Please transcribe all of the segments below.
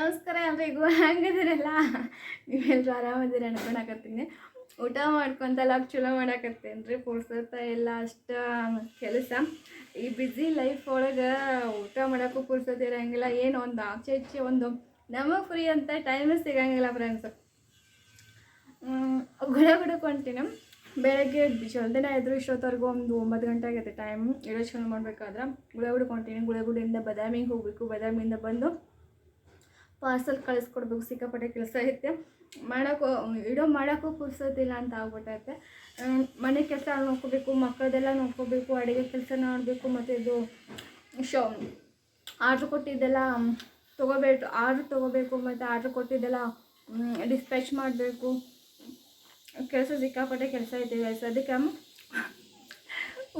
ನಮಸ್ಕಾರ ಎಲ್ರಿಗೂ ಹೆಂಗದಿರಲ್ಲ. ನೀವೆಲ್ಲರೂ ಆರಾಮದಿರ ಅನ್ಕೊಳಕತ್ತೀನಿ ಊಟ ಮಾಡ್ಕೊಂತ ಲಾಗ್ ಚಲೋ ಮಾಡಾಕತ್ತೇನೆ ರೀ ಪುರ್ಸತ್ತ ಎಲ್ಲ ಅಷ್ಟು ಕೆಲಸ. ಈ ಬ್ಯುಸಿ ಲೈಫ್ ಒಳಗೆ ಊಟ ಮಾಡೋಕ್ಕೂ ಪುರ್ಸತ್ ಇರೋಂಗಿಲ್ಲ. ಏನು ಒಂದು ಆಚೆ ಈಚೆ ಒಂದು ನಮಗೆ ಫ್ರೀ ಅಂತ ಟೈಮ್ ಸಿಗಂಗಿಲ್ಲ ಫ್ರೆಂಡ್ಸ್ ಗುಡ ಗುಡಕೊಂತೀನಿ ಬೆಳಗ್ಗೆ ಜಲ್ದಿನ ಎದುರು, ಇಷ್ಟೊತ್ತವರೆಗೂ ಒಂದು ಒಂಬತ್ತು ಗಂಟೆ ಆಗೈತೆ ಟೈಮ್ ಯೋಚನೆ ಮಾಡಬೇಕಾದ್ರೆ ಮಾಡ್ಬೇಕಾದ್ರೆ ಗುಡ ಗುಡ್ಕೊಂತೀನಿ ಗುಡ ಗುಡಿಯಿಂದ ಬದಾಮಿಗೆ ಹೋಗಬೇಕು. ಬದಾಮಿಯಿಂದ ಬಂದು ಪಾರ್ಸಲ್ ಕಳಿಸ್ಕೊಡ್ಬೇಕು, ಸಿಕ್ಕಾಪಟ್ಟೆ ಕೆಲಸ ಐತೆ. ಮಾಡೋಕ್ಕೂ, ಇಡೋ ಮಾಡೋಕ್ಕೂ ಪುರ್ಸೋದಿಲ್ಲ ಅಂತ ಆಗ್ಬಿಟ್ಟೈತೆ. ಮನೆ ಕೆಲಸ ನೋಡ್ಕೋಬೇಕು, ಮಕ್ಕಳದೆಲ್ಲ ನೋಡ್ಕೋಬೇಕು, ಅಡುಗೆ ಕೆಲಸ ನೋಡಬೇಕು, ಮತ್ತು ಇದು, ಶೋ ಆರ್ಡ್ರ್ ಕೊಟ್ಟಿದ್ದೆಲ್ಲ ತೊಗೋಬೇಕು ಆರ್ಡ್ರ್ ತೊಗೋಬೇಕು, ಮತ್ತು ಆರ್ಡ್ರ್ ಕೊಟ್ಟಿದ್ದೆಲ್ಲ ಡಿಸ್ಪ್ಯಾಚ್ ಮಾಡಬೇಕು. ಕೆಲಸ ಸಿಕ್ಕಾಪಟ್ಟೆ ಕೆಲಸ ಐತೆ ಗೈಸ್ ಅದಕ್ಕೆ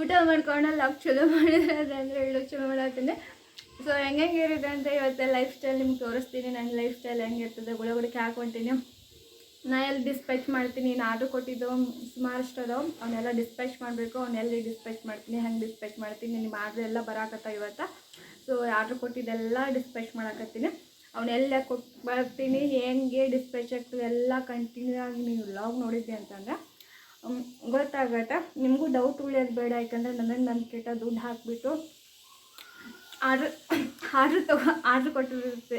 ಊಟ ಮಾಡ್ಕೊಂಡಲ್ಲಿ ಚಲೋ ಮಾಡಿದ್ರೆ ಅದಂದರೆ ಹೇಳೋ ಚಲೋ ಮಾಡತ್ತೀನಿ ಸೊ ಹೆಂಗೆ ಇರುತ್ತೆ ಅಂತ ಇವತ್ತು ಲೈಫ್ ಸ್ಟೈಲ್ ನಿಮ್ಗೆ ತೋರಿಸ್ತೀನಿ. ನನ್ನ ಲೈಫ್ ಸ್ಟೈಲ್ ಹೆಂಗೆ ಇರ್ತದೆ ಗುಳಗುಡಿಕೆ ಹಾಕ್ಕೊಂತೀನಿ ನಾ ಎಲ್ಲಿ ಡಿಸ್ಪ್ಯಾಚ್ ಮಾಡ್ತೀನಿ ಆರ್ಡ್ರ್ ಕೊಟ್ಟಿದ್ದು ಸುಮಾರಷ್ಟು ಅದಾವ ಅವನ್ನೆಲ್ಲ ಡಿಸ್ಪ್ಯಾಚ್ ಮಾಡಬೇಕು ಅವನ್ನೆಲ್ಲಿ ಡಿಸ್ಪ್ಯಾಚ್ ಮಾಡ್ತೀನಿ, ಹೆಂಗೆ ಡಿಸ್ಪ್ಯಾಚ್ ಮಾಡ್ತೀನಿ ನಿಮ್ಮ ಆರ್ಡ್ರ್ ಎಲ್ಲ ಬರಾಕತ್ತ ಇವತ್ತು. ಸೊ ಆರ್ಡ್ರ್ ಕೊಟ್ಟಿದ್ದೆಲ್ಲ ಡಿಸ್ಪ್ಯಾಚ್ ಮಾಡಾಕತ್ತೀನಿ. ಅವನ್ನೆಲ್ಲ ಕೊಟ್ಟು ಬರ್ತೀನಿ, ಹೆಂಗೆ ಡಿಸ್ಪ್ಯಾಚ್ ಆಗ್ತದೆ, ಎಲ್ಲ ಕಂಟಿನ್ಯೂ ಆಗಿ ನೀವು ಲಾಗ್ ನೋಡಿದ್ದೆ ಅಂತಂದ್ರೆ ಗೊತ್ತಾಗತ್ತೆ. ನಿಮಗೂ ಡೌಟ್ ಉಳಿಯೋದು ಬೇಡ, ಯಾಕಂದರೆ ನನಗೆ ನನ್ನ ಕೆಟ್ಟ ದುಡ್ಡು ಹಾಕಿಬಿಟ್ಟು ಆರ್ಡ್ರ್ ಆರ್ಡ್ರ್ ತಗೋ ಆರ್ಡ್ರ್ ಕೊಟ್ಟಿರುತ್ತೆ.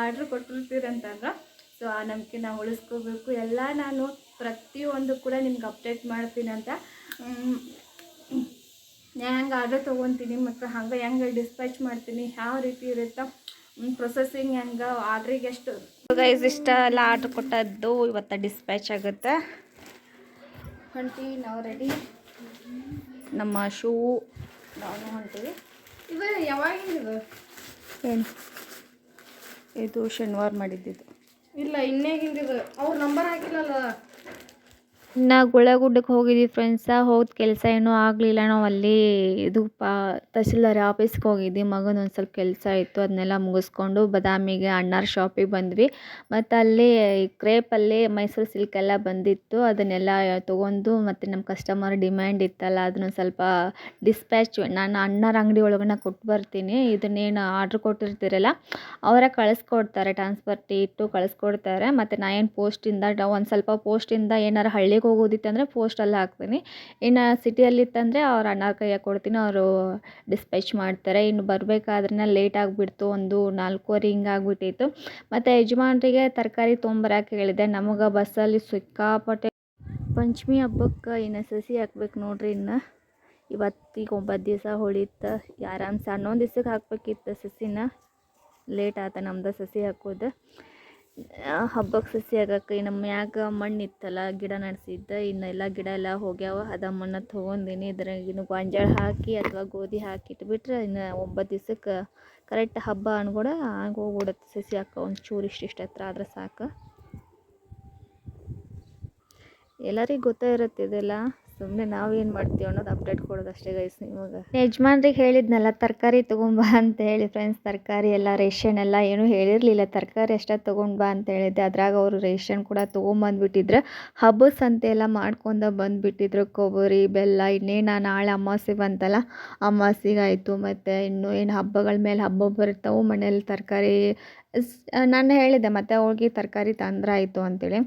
ಆರ್ಡ್ರ್ ಕೊಟ್ಟಿರ್ತೀರಂತಂದ್ರೆ ಸೊ ಆ ನಂಬಿಕೆ ನಾವು ಉಳಿಸ್ಕೋಬೇಕು. ಎಲ್ಲ ನಾನು ಪ್ರತಿಯೊಂದು ಕೂಡ ನಿಮ್ಗೆ ಅಪ್ಡೇಟ್ ಮಾಡ್ತೀನಿ ಅಂತ. ಹೆಂಗೆ ಆರ್ಡ್ರ್ ತೊಗೊತೀನಿ ಮತ್ತು ಹಂಗೆ ಹೆಂಗೆ ಡಿಸ್ಪ್ಯಾಚ್ ಮಾಡ್ತೀನಿ ಯಾವ ರೀತಿ ಇರುತ್ತೆ ಪ್ರೊಸೆಸಿಂಗ್ ಹೆಂಗೆ ಆರ್ಡ್ರಿಗೆ ಎಷ್ಟು. ಗೈಸ್ ಇಷ್ಟ ಎಲ್ಲ ಆರ್ಡ್ರ್ ಕೊಟ್ಟದ್ದು ಇವತ್ತು ಡಿಸ್ಪ್ಯಾಚ್ ಆಗುತ್ತೆ. ಹೊಂಟಿ ನಾವು ರೆಡಿ ನಮ್ಮ ಶೂ ನಾವು ಹೊಂತೀವಿ ಇದು ಯಾವಾಗಿಂದ ಏನು? ಇದು ಶನಿವಾರ ಮಾಡಿದ್ದಿದ್ದು ಇಲ್ಲ ಇನ್ನೇಗಿಂದಿದು ಅವ್ರ ನಂಬರ್ ಹಾಕಿಲ್ಲಲ್ಲ? ನಾ ಗುಳೆಗುಡ್ಡಕ್ಕೆ ಹೋಗಿದ್ವಿ ಫ್ರೆಂಡ್ಸ ಹೋದ ಕೆಲಸ ಏನೂ ಆಗಲಿಲ್ಲ. ನಾವು ಅಲ್ಲಿ ಇದು ಪಾ, ತಹಸೀಲ್ದಾರ್ ಆಫೀಸ್ಗೆ ಹೋಗಿದ್ವಿ. ಮಗನ ಒಂದು ಸ್ವಲ್ಪ ಕೆಲಸ ಇತ್ತು ಅದನ್ನೆಲ್ಲ ಮುಗಿಸ್ಕೊಂಡು ಬದಾಮಿಗೆ ಅಣ್ಣಾರ ಶಾಪಿಗೆ ಬಂದ್ವಿ. ಮತ್ತು ಅಲ್ಲಿ ಕ್ರೇಪಲ್ಲಿ ಮೈಸೂರು ಸಿಲ್ಕ್ ಎಲ್ಲ ಬಂದಿತ್ತು. ಅದನ್ನೆಲ್ಲ ತೊಗೊಂಡು ಮತ್ತು ನಮ್ಮ ಕಸ್ಟಮರ್ ಡಿಮ್ಯಾಂಡ್ ಇತ್ತಲ್ಲ, ಅದನ್ನು ಸ್ವಲ್ಪ ಡಿಸ್ಪ್ಯಾಚ್ ನಾನು ಅಣ್ಣಾರ ಅಂಗಡಿ ಒಳಗನ್ನ ಕೊಟ್ಟು ಬರ್ತೀನಿ. ಇದನ್ನೇನು ಆರ್ಡ್ರ್ ಕೊಟ್ಟಿರ್ತೀರಲ್ಲ, ಅವರ ಕಳಿಸ್ಕೊಡ್ತಾರೆ. ಟ್ರಾನ್ಸ್ಫರ್ ಇಟ್ಟು ಕಳಿಸ್ಕೊಡ್ತಾರೆ. ಮತ್ತು ನಾ ಏನು ಪೋಸ್ಟಿಂದ ಒಂದು ಸ್ವಲ್ಪ ಪೋಸ್ಟಿಂದ ಏನಾರು ಹಳ್ಳಿಗೆ ಹೋಗೋದಿತ್ತಂದರೆ ಪೋಸ್ಟಲ್ಲಿ ಹಾಕ್ತೀನಿ. ಇನ್ನು ಸಿಟಿಯಲ್ಲಿತ್ತಂದರೆ ಅವ್ರ ಅಣ್ಣಾರ ಕೈಯ ಕೊಡ್ತೀನಿ, ಅವರು ಡಿಸ್ಪ್ಯಾಚ್ ಮಾಡ್ತಾರೆ. ಇನ್ನು ಬರಬೇಕಾದ್ರೆ ಲೇಟ್ ಆಗಿಬಿಡ್ತು, ಒಂದು ನಾಲ್ಕೂವರೆ ಹಿಂಗೆ ಆಗಿಬಿಟ್ಟಿತ್ತು. ಮತ್ತು ಯಜಮಾನ್ರಿಗೆ ತರಕಾರಿ ತೊಗೊಂಬರಕ್ಕೆ ಹೇಳಿದೆ. ನಮಗೆ ಬಸ್ಸಲ್ಲಿ ಸಿಕ್ಕಾಪಟ್ಟೆ ಪಂಚಮಿ ಹಬ್ಬಕ್ಕೆ ಇನ್ನು ಸಸಿ ಹಾಕ್ಬೇಕು ನೋಡ್ರಿ ಇನ್ನು. ಇವತ್ತಿಗೆ ಒಂಬತ್ತು ದಿವಸ ಹೊಳಿತು. ಆರಾಮ್ಸೆ ಹನ್ನೊಂದು ದಿವ್ಸಕ್ಕೆ ಹಾಕ್ಬೇಕಿತ್ತು ಸಸಿನ. ಲೇಟ್ ಆತ ನಮ್ದು ಸಸಿ ಹಾಕೋದು. ಹಬ್ಬಕ್ಕೆ ಸಸಿ ಆಗಕ್ಕೆ ನಮ್ಮ ಮ್ಯಾಗ ಮಣ್ಣು ಇತ್ತಲ್ಲ ಗಿಡ ನಡೆಸಿದ್ದೆ, ಇನ್ನು ಎಲ್ಲ ಗಿಡ ಎಲ್ಲ ಹೋಗ್ಯಾವ, ಅದ ಮಣ್ಣು ತೊಗೊಂಡಿನಿ ಇನ್ನು ಗೊಂಜಾಳ ಹಾಕಿ ಅಥವಾ ಗೋಧಿ ಹಾಕಿ ಇಟ್ಬಿಟ್ರೆ ಇನ್ನು ಒಂಬತ್ತು ದಿವ್ಸಕ್ಕೆ ಕರೆಕ್ಟ್ ಹಬ್ಬ ಅನ್ಕೊಡ ಆಗೋಗ್ಬಿಡುತ್ತೆ ಸಸಿ ಹಾಕ ಒಂದು ಚೂರು ಇಷ್ಟಿಷ್ಟು ಹತ್ರ ಆದ್ರೆ ಸಾಕು. ಎಲ್ಲರಿಗೂ ಗೊತ್ತೇ ಇರುತ್ತೆ ಇದೆಲ್ಲ? ಸುಮ್ಮನೆ ನಾವೇನು ಮಾಡ್ತೀವಿ ಅನ್ನೋದು ಅಪ್ಡೇಟ್ ಕೊಡೋದು ಅಷ್ಟೇ ಗೈಸ್ ನಿಮಗೆ. ಯಜಮಾನ್ರಿಗೆ ಹೇಳಿದ್ನಲ್ಲ, ತರಕಾರಿ ತೊಗೊಂಬಾ ಅಂತ ಹೇಳಿ ಫ್ರೆಂಡ್ಸ್ ತರಕಾರಿ ಎಲ್ಲ, ರೇಷನ್ ಎಲ್ಲ ಏನೂ ಹೇಳಿರಲಿಲ್ಲ. ತರಕಾರಿ ಅಷ್ಟೇ ತೊಗೊಂಡು ಬಾ ಅಂತ ಹೇಳಿದ್ದೆ. ಅದ್ರಾಗ ಅವರು ರೇಷನ್ ಕೂಡ ತೊಗೊಂಬಂದ್ಬಿಟ್ಟಿದ್ರು ಹಬ್ಬದ ಸಂತೆ ಎಲ್ಲ ಮಾಡ್ಕೊಂಡ ಬಂದುಬಿಟ್ಟಿದ್ರು. ಕೊಬ್ಬರಿ, ಬೆಲ್ಲ, ಇನ್ನೇನು ನಾಳೆ ಅಮಾವಾಸ್ಯೆ ಬಂತಲ್ಲ, ಅಮಾವಾಸ್ಯೆಗೆ ಆಯಿತು. ಮತ್ತು ಇನ್ನು ಏನು ಹಬ್ಬಗಳ ಮೇಲೆ ಹಬ್ಬ ಬರ್ತಾವೆ ಮನೇಲಿ ತರಕಾರಿ ನಾನು ಹೇಳಿದೆ ಮತ್ತೆ ಅವ್ಳಿಗೆ ತರಕಾರಿ ತಂದ್ರಾಯಿತು ಅಂತೇಳಿ.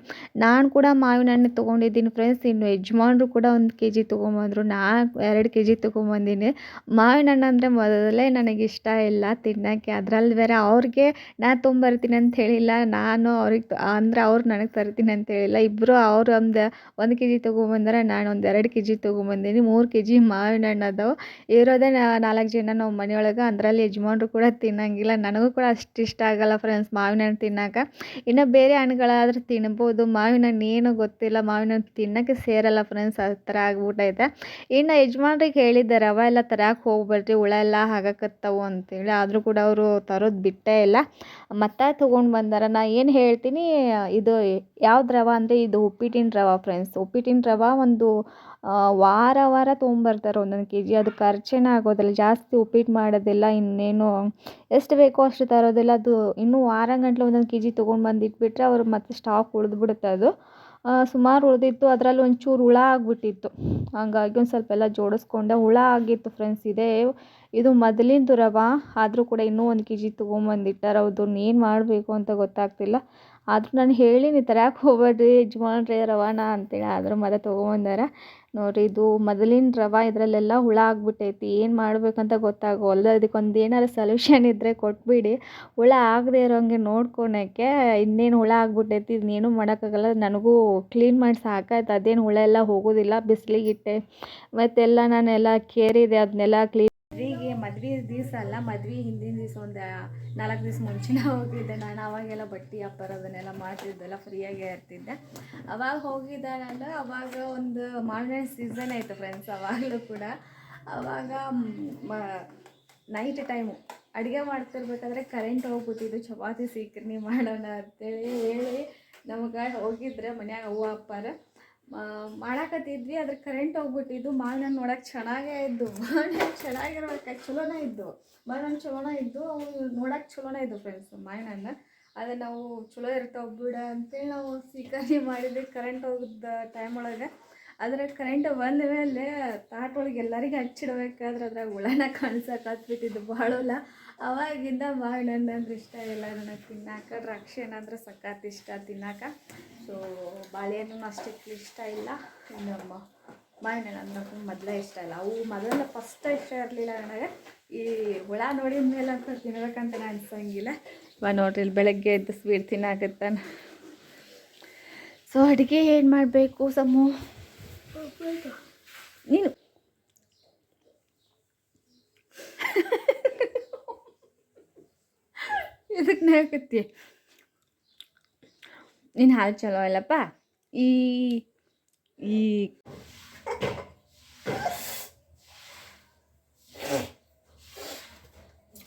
ನಾನು ಕೂಡ ಮಾವಿನ ಹಣ್ಣು ತೊಗೊಂಡಿದ್ದೀನಿ ಫ್ರೆಂಡ್ಸ್ ಇನ್ನು ಯಜಮಾನ್ರು ಕೂಡ ಒಂದು ಕೆ ಜಿ ತೊಗೊಂಬಂದರು, ನಾನು ಎರಡು ಕೆ ಜಿ ತೊಗೊಂಬಂದೀನಿ. ಮಾವಿನ ಹಣ್ಣು ಅಂದರೆ ಮೊದಲೇ ನನಗೆ ಇಷ್ಟ ಇಲ್ಲ ತಿನ್ನೋಕ್ಕೆ, ಅದರಲ್ಲಿ ಬೇರೆ ಅವ್ರಿಗೆ ನಾನು ತೊಗೊಂಬರ್ತೀನಿ ಅಂತ ಹೇಳಿಲ್ಲ, ನಾನು ಅವ್ರಿಗೆ ಅಂದರೆ ಅವ್ರು ನನಗೆ ತರ್ತೀನಿ ಅಂತ ಹೇಳಿಲ್ಲ. ಇಬ್ಬರು ಅವ್ರು ಒಂದು ಒಂದು ಕೆ ಜಿ ತೊಗೊಂಬಂದರೆ ನಾನು ಒಂದು ಎರಡು ಕೆ ಜಿ ತೊಗೊಂಬಂದೀನಿ, ಮೂರು ಕೆ ಜಿ ಮಾವಿನ ಹಣ್ಣು ಅದಾವೆ. ಇರೋದೇ ನಾಲ್ಕು ಜನ ನಾವು ಮನೆಯೊಳಗೆ, ಅದರಲ್ಲಿ ಯಜಮಾನ್ರು ಕೂಡ ತಿನ್ನಂಗಿಲ್ಲ, ನನಗೂ ಕೂಡ ಅಷ್ಟು ಇಷ್ಟ ಆಗಲ್ಲ ಫ್ರೆಂಡ್ಸ್ ಮಾವಿನ ಹಣ್ಣು ತಿನ್ನೋಕೆ. ಇನ್ನು ಬೇರೆ ಹಣ್ಣುಗಳಾದ್ರೆ ತಿನ್ಬೋದು. ಮಾವಿನ ಹಣ್ಣು ಏನು ಗೊತ್ತಿಲ್ಲ. ಮಾವಿನ ಹಣ್ಣು ತಿನ್ನೋಕ್ಕೆ ಸೇರಲ್ಲ ಫ್ರೆಂಡ್ಸ್ ಆ ಥರ ಆಗ್ಬಿಟ್ಟೈತೆ ಇನ್ನು ಯಜಮಾನ್ರಿಗೆ ಹೇಳಿದ್ದೆ, ರವೆ ಎಲ್ಲ ತರಕ್ಕೆ ಹೋಗ್ಬೇಡ್ರಿ, ಹುಳ ಎಲ್ಲ ಆಗಕತ್ತವು ಅಂತೇಳಿ. ಆದರೂ ಕೂಡ ಅವರು ತರೋದು ಬಿಟ್ಟೇ ಇಲ್ಲ. ಮತ್ತೆ ತೊಗೊಂಡು ಬಂದಾರ. ನಾ ಏನು ಹೇಳ್ತೀನಿ, ಇದು ಯಾವ್ದು ರವೆ ಅಂದರೆ, ಇದು ಉಪ್ಪಿಟ್ಟಿನ ರವೆ ಫ್ರೆಂಡ್ಸ್ ಉಪ್ಪಿಟ್ಟಿನ ರವೆ ಒಂದು ವಾರ ವಾರ ತೊಗೊಂಬರ್ತಾರೆ ಒಂದೊಂದು ಕೆ ಜಿ ಅದು ಖರ್ಚೇನೇ ಆಗೋದಿಲ್ಲ. ಜಾಸ್ತಿ ಉಪ್ಪಿಟ್ಟು ಮಾಡೋದಿಲ್ಲ, ಇನ್ನೇನು ಎಷ್ಟು ಬೇಕೋ ಅಷ್ಟು ತರೋದಿಲ್ಲ. ಅದು ಇನ್ನೂ ವಾರಗಂಟ್ಲೆ ಒಂದೊಂದು ಕೆ ಜಿ ತೊಗೊಂಡು ಬಂದು ಇಟ್ಬಿಟ್ರೆ ಅವ್ರು ಮತ್ತೆ ಸ್ಟಾಕ್ ಉಳಿದ್ಬಿಡುತ್ತೆ ಅದು. ಸುಮಾರು ಉಳಿದಿತ್ತು. ಅದರಲ್ಲಿ ಒಂಚೂರು ಹುಳ ಆಗಿಬಿಟ್ಟಿತ್ತು. ಹಾಗಾಗಿ ಒಂದು ಸ್ವಲ್ಪ ಎಲ್ಲ ಜೋಡಿಸ್ಕೊಂಡೆ. ಹುಳ ಆಗಿತ್ತು ಫ್ರೆಂಡ್ಸ್ ಇದೇ. ಇದು ಮೊದಲಿಂದು ರವೆ ಆದರೂ ಕೂಡ ಇನ್ನೂ ಒಂದು ಕೆ ಜಿ ತೊಗೊಂಬಂದಿಟ್ಟಾರೆ ಅವ್ರದ್ದು ಏನು ಮಾಡಬೇಕು ಅಂತ ಗೊತ್ತಾಗ್ತಿಲ್ಲ. ಆದರೂ ನಾನು ಹೇಳೀನಿ ತರಕ್ಕೆ ಹೋಗ್ಬೇಡ್ರಿ, ಯಜಮಾನ್ರೆ ರವಾನ ಅಂತೇಳಿ. ಆದರೂ ಮತ್ತೆ ತೊಗೊಂಬಂದಾರ ನೋಡಿರಿ, ಇದು ಮೊದಲಿನ ರವೆ ಇದರಲ್ಲೆಲ್ಲ ಹುಳ ಆಗ್ಬಿಟ್ಟೈತಿ. ಏನು ಮಾಡ್ಬೇಕಂತ ಗೊತ್ತಾಗೋಲ್ದು ಅದಕ್ಕೊಂದು ಏನಾರು ಸೊಲ್ಯೂಷನ್ ಇದ್ದರೆ ಕೊಟ್ಬಿಡಿ. ಹುಳ ಆಗದೆ ಇರೋಂಗೆ ನೋಡ್ಕೊಳಕ್ಕೆ ಇನ್ನೇನು ಹುಳ ಆಗ್ಬಿಟ್ಟೈತಿ, ಇನ್ನೇನು ಮಾಡೋಕ್ಕಾಗಲ್ಲ. ನನಗೂ ಕ್ಲೀನ್ ಮಾಡಿ ಸಾಕಾಯ್ತು. ಅದೇನು ಹುಳ ಎಲ್ಲ ಹೋಗೋದಿಲ್ಲ. ಬಿಸಿಲಿಗಿಟ್ಟೆ ಮತ್ತೆಲ್ಲ ನಾನೆಲ್ಲ ಕೇರಿದೆ. ಅದನ್ನೆಲ್ಲ ಕ್ಲೀನ್ ಮದ್ವೆ ದಿವಸ ಅಲ್ಲ, ಮದ್ವೆ ಹಿಂದಿನ ದಿವಸ ಒಂದು ನಾಲ್ಕು ದಿವಸ ಮುಂಚೆನೇ ಹೋಗಿದ್ದೆ. ನಾನು ಅವಾಗೆಲ್ಲ ಬಟ್ಟೆ ವ್ಯಾಪಾರ ಅದನ್ನೆಲ್ಲ ಮಾಡ್ತಿದ್ದೆಲ್ಲ ಫ್ರೀಯಾಗೇ ಇರ್ತಿದ್ದೆ. ಅವಾಗ ಹೋಗಿದ್ದೆ ಅವಾಗ ಒಂದು ಮಾರನೇ ಸೀಸನ್ ಆಯಿತು ಫ್ರೆಂಡ್ಸ್ ಅವಾಗಲೂ ಕೂಡ. ಅವಾಗ, ಮ ನೈಟ್ ಟೈಮು ಅಡುಗೆ ಮಾಡ್ತಿರ್ಬೇಕಾದ್ರೆ ಕರೆಂಟ್ ಹೋಗ್ಬಿಟ್ಟಿದ್ದು. ಚಪಾತಿ ಸೀಕರ್ಣಿ ಮಾಡೋಣ ಅಂತೇಳಿ ಹೇಳಿ ನಮಗೆ ಹೋಗಿದ್ರೆ ಮನ್ಯಾಗ ಅವ್ವ ಅಪ್ಪಾರ. ಮಾಡಾಕತ್ತಿದ್ವಿ, ಅದ್ರ ಕರೆಂಟ್ ಹೋಗ್ಬಿಟ್ಟಿದ್ದು. ಮಾವಿನ ನೋಡಕ್ಕೆ ಚೆನ್ನಾಗೇ ಇದ್ದು. ಮಾವಿನ ಚೆನ್ನಾಗಿರ್ಬೇಕು ಚಲೋನೇ ಇದ್ದು. ಮಾವಿನ ಚಲೋನೇ ಇದ್ದು ಅವು ನೋಡಕ್ಕೆ ಚಲೋನೇ ಇದ್ದು ಫ್ರೆಂಡ್ಸ್ ಮಾವಿನ ಅದೇ ನಾವು ಚಲೋ ಇರ್ತಾವೆ ಬಿಡ ಅಂತೇಳಿ ನಾವು ಸ್ವೀಕಾರಿ ಮಾಡಿದ್ವಿ. ಕರೆಂಟ್ ಹೋಗಿದ್ದ ಟೈಮ್ ಒಳಗೆ. ಆದರೆ ಕರೆಂಟ್ ಬಂದ ಮೇಲೆ ತಾಟ್ ಒಳಗೆ ಎಲ್ಲರಿಗೆ ಹಚ್ಚಿಡ್ಬೇಕಾದ್ರೆ ಅದ್ರಾಗ ಉಳನ ಕಾಣಿಸಕ್ಕೆ ಹತ್ಬಿಟ್ಟಿದ್ದು ಭಾಳಲ್ಲ ಅವಾಗಿಂದ ಹಣ್ಣು ಅಂದ್ರೆ ಇಷ್ಟ ಇಲ್ಲ. ನನಗೆ ತಿನ್ನಾಕ ದ್ರಾಕ್ಷಿ ಏನಂದ್ರೆ ಸಖತ್ ಇಷ್ಟ ತಿನ್ನಾಕ. ಸೊ ಬಾಳೆಹಣ್ಣು ಅಷ್ಟಕ್ಕೆ ಇಷ್ಟ ಇಲ್ಲ. ಇನ್ನು ಮಾವಿನ ಅಂದ್ರೆ ಮೊದಲೇ ಇಷ್ಟ ಇಲ್ಲ. ಅವು ಮೊದಲ ಫಸ್ಟ್ ಇಷ್ಟ ಇರಲಿಲ್ಲ ನನಗೆ. ಈ ಹುಳ ನೋಡಿದ ಮೇಲೆ ಅಂತ ತಿನ್ಬೇಕಂತ ಅನ್ಸಂಗಿಲ್ಲ. ಇವಾಗ ನೋಡ್ರಿ ಇಲ್ಲಿ ಬೆಳಗ್ಗೆ ಎದ್ದು ಸ್ವೀಟ್ ತಿನ್ನಾಕತ್ತಾನ. ಸೊ ಅಡುಗೆ ಏನು ಮಾಡಬೇಕು ಸಮ್ಮು ನೀನು ಇದಕ್ಕೆ ನಾಕತ್ತಿ ನಿನ್ನ ಹಾಲು ಚಲೋ ಇಲ್ಲಪ್ಪ ಈ ಈ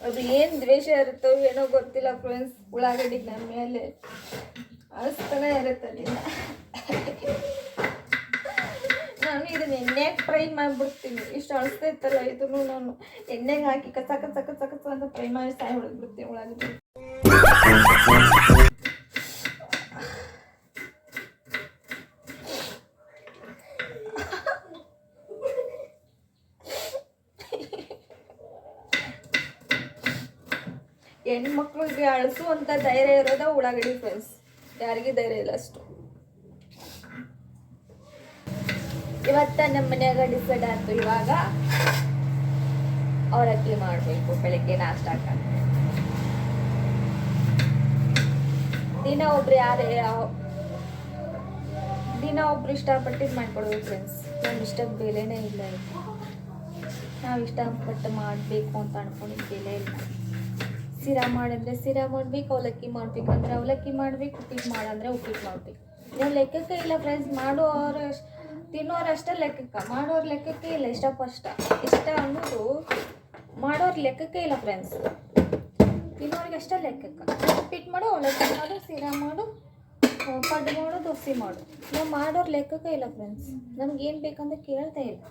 ಅದು ಏನು ದ್ವೇಷ ಇರುತ್ತೋ ಏನೋ ಗೊತ್ತಿಲ್ಲ ಫ್ರೆಂಡ್ಸ್ ಉಳ್ಳಾಗಡ್ಡಿಗೆ ನಮ್ಮ ಮೇಲೆ ಅಳಿಸ್ತಾನೆ ಇರುತ್ತೆ ನಾನು ಇದನ್ನ ಎಣ್ಣೆಗೆ ಫ್ರೈ ಮಾಡಿಬಿಡ್ತೀನಿ. ಇಷ್ಟು ಅಳಿಸ್ತೈತಲ್ಲ ಇದನ್ನು ನಾನು. ಎಣ್ಣೆಗೆ ಹಾಕಿ ಕಸ ಕಸ ಕಸ ಕಸ ಅಂತ ಫ್ರೈ ಮಾಡಿ ಸಾಯಿ ಹೊಡೆದ್ಬಿಡ್ತೀನಿ ಉಳ್ಳಾಗಡ್ಡಿ. ಹೆಣ್ಮಕ್ಳಿಗೆ ಅಳಿಸುವಂತ ಧೈರ್ಯ ಇರೋದ ಉಳ್ಳಾಗಡ್ಡಿ ಫ್ರೆಂಡ್ಸ್ ಯಾರಿಗೆ ಧೈರ್ಯ ಇಲ್ಲ ಅಷ್ಟು. ಇವತ್ತ ನಮ್ಮ ಮನ್ಯಾಗ ಡಿಸೈಡ್ ಆಯ್ತು ಇವಾಗ ಅವಲಕ್ಕಿ ಮಾಡಬೇಕು, ಬೆಳಿಗ್ಗೆ ನಾಷ್ಟಾಕ ದಿನ ಒಬ್ರು ಯಾರು, ದಿನ ಒಬ್ರು ಇಷ್ಟಪಟ್ಟಿದ್ದು ಮಾಡ್ಕೊಡೋದು ಫ್ರೆಂಡ್ಸ್ ನಮ್ಮ ಇಷ್ಟಕ್ಕೆ ಬೆಲೆನೇ ಇಲ್ಲ ಇದು ನಾವು ಇಷ್ಟಪಟ್ಟು ಮಾಡಬೇಕು ಅಂತ ಅನ್ಕೊಂಡಿದ್ದು ಬೆಲೆ ಇಲ್ಲ. ಸಿರಾ ಮಾಡಿದ್ರೆ ಸಿರಾ ಮಾಡ್ಬೇಕು, ಅವಲಕ್ಕಿ ಮಾಡ್ಬೇಕಂದ್ರೆ ಅವಲಕ್ಕಿ ಮಾಡ್ಬೇಕು ಉಪ್ಪಿಟ್ಟು ಮಾಡಂದ್ರೆ ಉಪ್ಪಿಟ್ಟು ಮಾಡ್ಬೇಕು. ನಾವು ಲೆಕ್ಕಕ್ಕೆ ಇಲ್ಲ ಫ್ರೆಂಡ್ಸ್ ಮಾಡೋರು ತಿನ್ನೋರು ಅಷ್ಟೇ ಲೆಕ್ಕಕ್ಕೆ, ಮಾಡೋರ್ ಲೆಕ್ಕಕ್ಕೆ ಇಲ್ಲ, ಇಷ್ಟ ಫಸ್ಟ್ ಇಷ್ಟ ಅನ್ನೋದು ಮಾಡೋರ್ ಲೆಕ್ಕಕ್ಕೆ ಇಲ್ಲ ಫ್ರೆಂಡ್ಸ್ ತಿನ್ನೋರಿಗೆ ಅಷ್ಟೇ ಲೆಕ್ಕಕ್ಕೆ. ಉಪ್ಪಿಟ್ಟು ಮಾಡು ಅವಲಕ್ಕಿ ಮಾಡು, ಸಿರಾ ಮಾಡು, ಪಡ್ಡು ಮಾಡು, ದೋಸೆ ಮಾಡು. ನಾವು ಮಾಡೋರು ಲೆಕ್ಕಕ್ಕೆ ಇಲ್ಲ ಫ್ರೆಂಡ್ಸ್ ನಮ್ಗೇನು ಬೇಕಂತ ಕೇಳ್ತಾ ಇಲ್ಲ.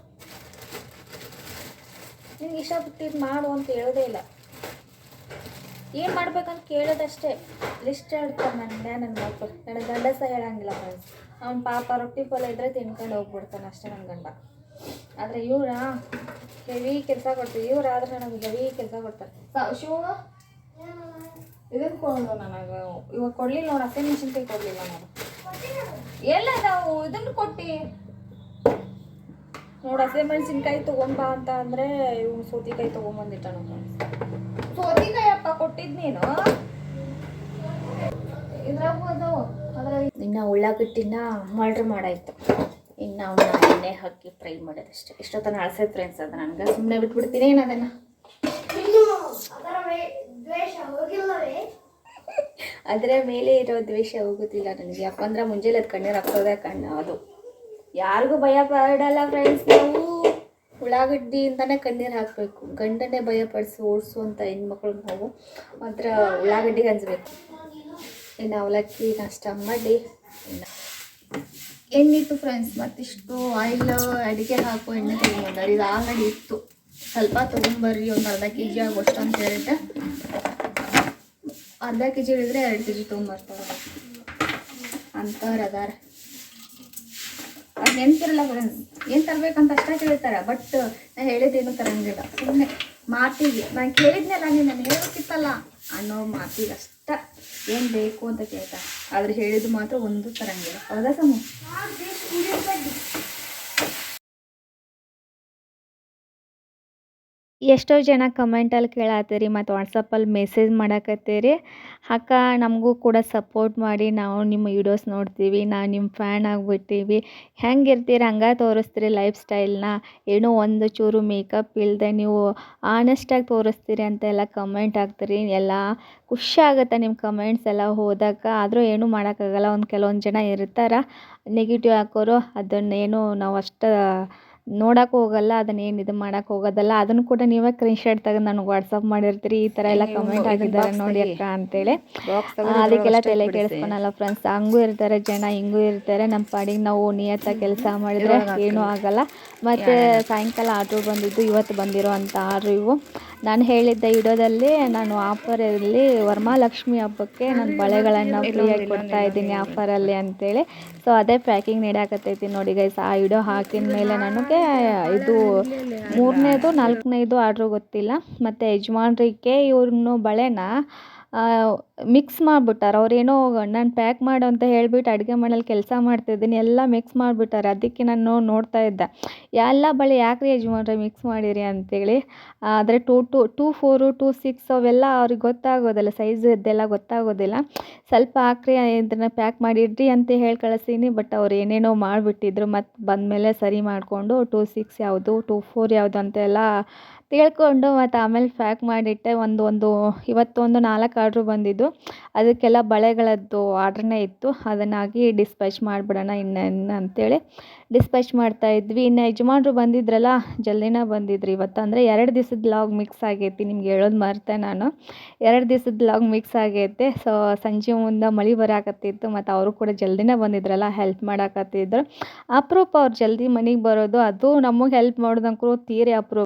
ನಿಮ್ಗೆ ಇಷ್ಟಪಟ್ಟಿದ್ದು ಮಾಡು ಅಂತ ಹೇಳೋದೇ ಇಲ್ಲ. ಏನು ಮಾಡ್ಬೇಕಂತ ಕೇಳೋದಷ್ಟೇ. ಲಿಸ್ಟ್ ಹೇಳ್ತಾರೆ ನನ್ನ ನನ್ನ ಮಕ್ಕಳು ನನ್ನ ಗಂಡ ಸಹ ಹೇಳಂಗಿಲ್ಲ ಫ್ರೆಂಡ್ಸ್ ಅವ್ನು ಪಾಪ ರೊಟ್ಟಿ ಪಲ್ಯ ಇದ್ರೆ ತಿನ್ಕೊಂಡು ಹೋಗ್ಬಿಡ್ತಾನೆ ಅಷ್ಟೇ ನನ್ನ ಗಂಡ. ಆದರೆ ಇವ್ರ ಹೆವಿ ಕೆಲಸ ಕೊಡ್ತೀವಿ. ಇವ್ರು ಆದ್ರೆ ನನಗೆ ಹೆವಿ ಕೆಲಸ ಕೊಡ್ತಾರೆ. ಶಿವ ಇದನ್ನು ಕೊಡೋದು ನನಗೆ. ಇವಾಗ ಕೊಡಲಿಲ್ಲ ನೋಡಿ ಹಸಿ ಮೆಣಸಿನ್ಕಾಯಿ ಕೊಡಲಿಲ್ಲ ನಾನು ಎಲ್ಲ ನಾವು ಇದನ್ನು ಕೊಟ್ಟು. ನೋಡಿ ಹಸಿ ಮೆಣಸಿನ್ಕಾಯಿ ತೊಗೊಂಬಾ ಅಂತ ಅಂದರೆ ಇವ್ನು ಸೌತಿಕಾಯಿ ತೊಗೊಂಬಂದಿಟ್ಟ ಸೋತಿಕಾಯಿ ಅಪ್ಪ ಕೊಟ್ಟಿದ್ ನೀನು? ಇದ್ರಾಗೂ ಅದಾವ. ಅದ್ರಾಗ ಇನ್ನು ಉಳ್ಳಾಗಡ್ಡಿನ ಮರ್ಡ್ರ್ ಮಾಡಾಯ್ತು. ಇನ್ನು ಅವನ್ನ ಎಣ್ಣೆ ಹಾಕಿ ಫ್ರೈ ಮಾಡೋದಷ್ಟೇ. ಇಷ್ಟೊತ್ತನ ಅಳ್ಸೈತೆ ಫ್ರೆಂಡ್ಸ್ ಅದ ನನಗೆ ಸುಮ್ಮನೆ ಬಿಟ್ಬಿಡ್ತೀನಿ ಏನು ಅದನ್ನು ಅದರ ಮೇಲೆ ಇರೋ ದ್ವೇಷ ಹೋಗುತ್ತಿಲ್ಲ ನನಗೆ. ಯಾಕಂದ್ರೆ ಮುಂಜಾನೆ ಅದು ಕಣ್ಣೀರು ಹಾಕ್ಸೋದೇ ಕಣ್ಣು ಅದು. ಯಾರಿಗೂ ಭಯ ಪಡಲ್ಲ ಫ್ರೆಂಡ್ಸ್ ನಾವು. ಉಳ್ಳಾಗಡ್ಡಿಯಿಂದನೇ ಕಣ್ಣೀರು ಹಾಕಬೇಕು. ಗಂಡನ್ನೇ ಭಯ ಪಡಿಸಿ ಓಡಿಸುವಂಥ ಹೆಣ್ಮಕ್ಳು ನಾವು ಮಾತ್ರ ಉಳ್ಳಾಗಡ್ಡಿಗೆ ಹಂಚಬೇಕು ಇನ್ನು ಅವಲಕ್ಕಿ ನಾಷ್ಟ ಮಾಡಿ. ಎಣ್ಣಿತ್ತು ಫ್ರೆಂಡ್ಸ್ ಮತ್ತಿಷ್ಟು ಆಯಿಲ್ ಅಡುಗೆ ಹಾಕೋ, ಎಣ್ಣೆ ತಗೊಂಡು ಇದು ಆಲ್ರೆಡಿ ಇತ್ತು. ಸ್ವಲ್ಪ ತೊಗೊಂಬರ್ರಿ, ಒಂದು ಅರ್ಧ ಕೆ ಜಿ ಆಗೋಷ್ಟು ಅಂತ ಹೇಳಿದ್ದೆ. ಅರ್ಧ ಕೆ ಜಿ ಹೇಳಿದ್ರೆ ಎರಡು ಕೆ ಜಿ ತೊಗೊಂಬರ್ತಾರೆ. ಅಂಥವ್ರು ಅದಾರ. ಅದು ನೆನ್ಪಿರಲ್ಲ ಫ್ರೆಂಡ್ಸ್ ಏನು ತರ್ಬೇಕಂತ ಅಷ್ಟೇ ಕೇಳ್ತಾರೆ ಬಟ್ ನಾ ಹೇಳಿದ್ದೇನು ತರಂಗಿಲ್ಲ. ಸುಮ್ಮನೆ ಮಾತಿಗೆ, ನಾನು ಕೇಳಿದ್ನಲ್ಲ, ನೀನು ನಾನು ಹೇಳೋಕ್ಕಿತ್ತಲ್ಲ ಅನ್ನೋ ಮಾತಿಗೆ ಅಷ್ಟ ಏನು ಬೇಕು ಅಂತ ಕೇಳ್ತಾರೆ. ಆದ್ರೆ ಹೇಳಿದ್ದು ಮಾತ್ರ ಒಂದು ತರಂಗಿಲ್ಲ. ಹೌದಾ ಸಮು? ಎಷ್ಟೋ ಜನ ಕಮೆಂಟಲ್ಲಿ ಕೇಳತ್ತೀರಿ ಮತ್ತು ವಾಟ್ಸಪ್ಪಲ್ಲಿ ಮೆಸೇಜ್ ಮಾಡಕತ್ತೀರಿ. ಅಕ್ಕ, ನಮಗೂ ಕೂಡ ಸಪೋರ್ಟ್ ಮಾಡಿ ನಾವು ನಿಮ್ಮ ವಿಡಿಯೋಸ್ ನೋಡ್ತೀವಿ ನಾವು ನಿಮ್ಮ ಫ್ಯಾನ್ ಆಗಿಬಿಟ್ಟೀವಿ. ಹೆಂಗಿರ್ತೀರಿ? ಹಂಗೆ ತೋರಿಸ್ತೀರಿ ಲೈಫ್ ಸ್ಟೈಲ್ನ ಏನೋ ಒಂದು ಚೂರು ಮೇಕಪ್ ಇಲ್ಲದೆ ನೀವು ಆನೆಸ್ಟಾಗಿ ತೋರಿಸ್ತೀರಿ ಅಂತೆಲ್ಲ ಕಮೆಂಟ್ ಹಾಕ್ತೀರಿ. ಎಲ್ಲ ಖುಷಿ ಆಗುತ್ತೆ ನಿಮ್ಮ ಕಮೆಂಟ್ಸ್ ಎಲ್ಲ ಹೋದಾಗ. ಆದರೂ ಏನೂ ಮಾಡೋಕ್ಕಾಗಲ್ಲ. ಒಂದು ಕೆಲವೊಂದು ಜನ ಇರ್ತಾರೆ. ನೆಗೆಟಿವ್ ಹಾಕೋರು, ಅದನ್ನೇನು ನಾವು ಅಷ್ಟು ನೋಡಕ್ಕೆ ಹೋಗಲ್ಲ ಅದನ್ನ ಏನು ಇದು ಮಾಡಕ್ಕೆ ಹೋಗೋದಲ್ಲ ಅದನ್ನು ಕೂಡ ನೀವೇ ಸ್ಕ್ರೀನ್ಶಾಟ್ ತೆಗೆದು ನನಗೆ ವಾಟ್ಸಪ್ ಮಾಡಿರ್ತೀರಿ ಈ ಥರ ಎಲ್ಲ ಕಮೆಂಟ್ ಆಗಿದ್ದಾರೆ ನೋಡಿ. ಅಕ್ಕ ಅಂತೇಳಿ. ಅದಕ್ಕೆಲ್ಲ ತಲೆ ಕೆಡಿಸ್ಕೊಳಲ್ಲ ಫ್ರೆಂಡ್ಸ್ ಹಂಗೂ ಇರ್ತಾರೆ ಜನ ಹಿಂಗೂ ಇರ್ತಾರೆ ನಮ್ಮ ಪಾಡಿಗೆ ನಾವು ನಿಯತ್ತಾಗಿ ಕೆಲಸ ಮಾಡಿದರೆ ಏನೂ ಆಗಲ್ಲ. ಮತ್ತು ಸಾಯಂಕಾಲ ಆಟೋ ಬಂದಿದ್ದು ಇವತ್ತು ಬಂದಿರೋ ಅಂತ ಆರ್ಡ್ರ್ ಇವು. ನಾನು ಹೇಳಿದ್ದೆ ಇಡೋದಲ್ಲಿ ನಾನು ಆಫರಲ್ಲಿ ವರಮಹಾಲಕ್ಷ್ಮಿ ಹಬ್ಬಕ್ಕೆ ನಾನು ಬಳೆಗಳನ್ನು ಫ್ರೀಯಾಗಿ ಕೊಡ್ತಾ ಇದ್ದೀನಿ ಆಫರಲ್ಲಿ ಅಂತೇಳಿ. ಸೊ ಅದೇ ಪ್ಯಾಕಿಂಗ್ ನೀಡಾಕತ್ತೈತಿ ನೋಡಿ ಗೈಸ್ ಆ ವಿಡಿಯೋ ಹಾಕಿದ ಮೇಲೆ ನನಗೆ ಇದು ಮೂರನೇದು ನಾಲ್ಕನೇದು ಆರ್ಡ್ರು ಗೊತ್ತಿಲ್ಲ. ಮತ್ತು ಯಜಮಾನ್ರಿಗೆ ಇವ್ರನ್ನು ಬಳೆನ? ಮಿಕ್ಸ್ ಮಾಡಿಬಿಟ್ಟಾರೆ. ಅವ್ರೇನೋ ನಾನು ಪ್ಯಾಕ್ ಮಾಡು ಅಂತ ಹೇಳ್ಬಿಟ್ಟು ಅಡುಗೆ ಮನೇಲಿ ಕೆಲಸ ಮಾಡ್ತಿದ್ದೀನಿ, ಎಲ್ಲ ಮಿಕ್ಸ್ ಮಾಡಿಬಿಟ್ಟಾರೆ. ಅದಕ್ಕೆ ನಾನು ನೋಡ್ತಾ ಇದ್ದೆ. ಎಲ್ಲ ಬಳೆ ರೀ ಯಜಮಾನ್ರೆ ಮಿಕ್ಸ್ ಮಾಡಿರಿ? ಅಂತೇಳಿ. ಆದರೆ two two two four two six ಅವೆಲ್ಲ ಅವ್ರಿಗೆ ಗೊತ್ತಾಗೋದಿಲ್ಲ ಸೈಜ್ ಇದೆಲ್ಲ ಗೊತ್ತಾಗೋದಿಲ್ಲ. ಸ್ವಲ್ಪ ಹಾಕ್ರಿ, ಇದನ್ನು ಪ್ಯಾಕ್ ಮಾಡಿಡ್ರಿ ಅಂತ ಹೇಳಿ ಕಳಿಸೀನಿ ಬಟ್ ಅವ್ರು ಏನೇನೋ ಮಾಡಿಬಿಟ್ಟಿದ್ರು. ಮತ್ತು ಬಂದಮೇಲೆ ಸರಿ ಮಾಡಿಕೊಂಡು ಟೂ ಸಿಕ್ಸ್ ಯಾವುದು ಟೂ ಫೋರ್ ಯಾವುದು ಅಂತೆಲ್ಲ ತಿಳ್ಕೊಂಡು ಮತ್ತು ಆಮೇಲೆ ಪ್ಯಾಕ್ ಮಾಡಿಟ್ಟೆ ಒಂದು ಒಂದು ಇವತ್ತೊಂದು ನಾಲ್ಕು ಆರ್ಡ್ರು ಬಂದಿದ್ದು. ಅದಕ್ಕೆಲ್ಲ ಬಳೆಗಳದ್ದು ಆರ್ಡ್ರನ್ನೇ ಇತ್ತು. ಅದನ್ನಾಗಿ ಡಿಸ್ಪ್ಯಾಚ್ ಮಾಡಿಬಿಡೋಣ ಇನ್ನೇನು ಅಂತೇಳಿ ಡಿಸ್ಪ್ಯಾಚ್ ಮಾಡ್ತಾ ಇದ್ವಿ. ಇನ್ನು ಯಜಮಾನ್ರು ಬಂದಿದ್ರಲ್ಲ, ಜಲ್ದಿನೇ ಬಂದಿದ್ರು ಇವತ್ತು. ಅಂದರೆ ಎರಡು ದಿವಸದ ಲಾಗ್ ಮಿಕ್ಸ್ ಆಗೈತಿ, ನಿಮ್ಗೆ ಹೇಳೋದು ಮರ್ತೆ ನಾನು. ಎರಡು ದಿವಸದ ಲಾಗ್ ಮಿಕ್ಸ್ ಆಗೈತೆ. ಸೊ ಸಂಜೆ ಮುಂದೆ ಮಳೆ ಬರಾಕತ್ತಿತ್ತು, ಮತ್ತು ಅವರು ಕೂಡ ಜಲ್ದಿನೇ ಬಂದಿದ್ರಲ್ಲ ಹೆಲ್ಪ್ ಮಾಡಾಕತ್ತಿದ್ರು. ಅಪರೂಪ ಅವ್ರು ಜಲ್ದಿ ಮನೆಗೆ ಬರೋದು, ಅದು ನಮಗೆ ಹೆಲ್ಪ್ ಮಾಡೋದಂಕರು ತೀರಿ ಅಪರೂಪ.